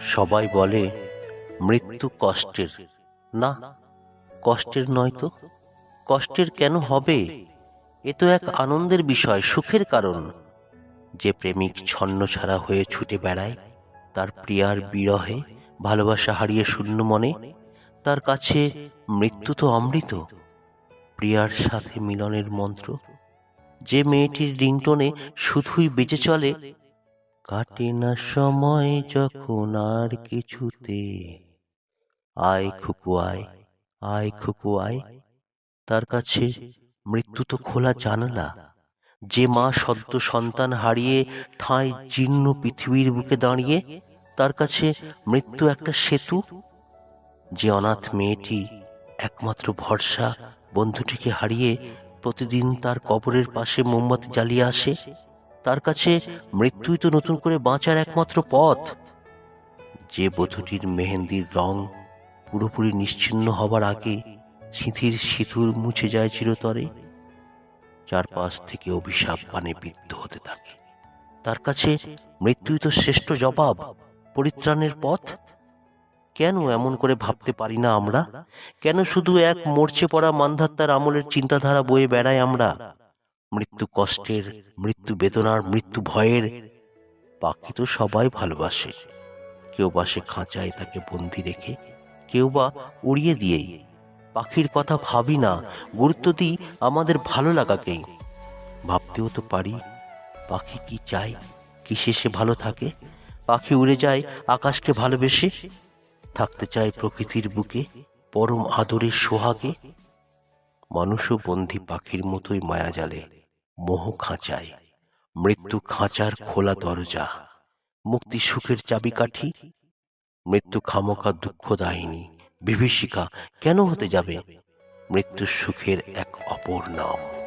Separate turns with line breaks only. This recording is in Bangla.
সবাই বলে, মৃত্যু কষ্টের। না, কষ্টের নয় তো। কষ্টের কেন হবে? এ তো এক আনন্দের বিষয়, সুখের কারণ। যে প্রেমিক ছন্ন ছাড়া হয়ে ছুটে বেড়ায়, তার প্রিয়ার বিরহে ভালোবাসা হারিয়ে শূন্য মনে, তার কাছে মৃত্যু তো অমৃত। প্রিয়ার সাথে মিলনের মন্ত্র, যে মেয়েটির রিংটনে শুধুই বেঁচে চলে কাটে না সময় যখন আর কিছুতে। আয় খুকু, আয় আয় খুকু, আয়। তার কাছে মৃত্যু তো খোলা জানালা। যে মা সদ্য সন্তান হারিয়ে ঠাঁই জীর্ণ পৃথিবীর বুকে দাঁড়িয়ে, তার কাছে মৃত্যু একটা সেতু? যে অনাথ মেয়েটি একমাত্র ভরসা বন্ধুটিকে হারিয়ে প্রতিদিন তার কবরের পাশে মোমবাতি জ্বালিয়ে আসে? তার কাছে মৃত্যুই তো নতুন করে বাঁচার একমাত্র পথ। যে বধূটির মেহেন্দির রং পুরোপুরি নিশ্চিন্ন হবার আগে সিঁথির সিঁথুর মুছে যায় চিরতরে, চারপাশ থেকে অভিশাপ পানে বিদ্ধ হতে থাকে। তার কাছে মৃত্যুই তো শ্রেষ্ঠ জবাব, পরিত্রাণের পথ। কেন এমন করে ভাবতে পারি না আমরা? কেন শুধু এক মরচে পড়া মান্ধাত্তার আমলের চিন্তাধারা বয়ে বেড়াই আমরা? মৃত্যু কষ্টের, মৃত্যু বেদনার, মৃত্যু ভয়ের পাখি তো সবাই ভালোবাসে। কেউ বা সে খাঁচায় তাকে বন্দি রেখে, কেউ বা উড়িয়ে দিয়েই। পাখির কথা ভাবি না, গুরুত্ব দিই আমাদের ভালো লাগাকেই ভাবতেও তো পারি, পাখি কি চায়, কিসে সে ভালো থাকে? পাখি উড়ে যায় আকাশকে ভালোবেসে, থাকতে চায় প্রকৃতির বুকে, পরম আদরের সোহাগে। মানুষও বন্দি পাখির মতোই মায়া জালে, মোহ খাঁচায়। মৃত্যু খাঁচার খোলা দরজা, মুক্তি সুখের চাবিকাঠি। মৃত্যু খামোকা দুঃখদায়িনী, বিভীষিকা কেন হতে যাবে? মৃত্যু সুখের এক অপর নাম।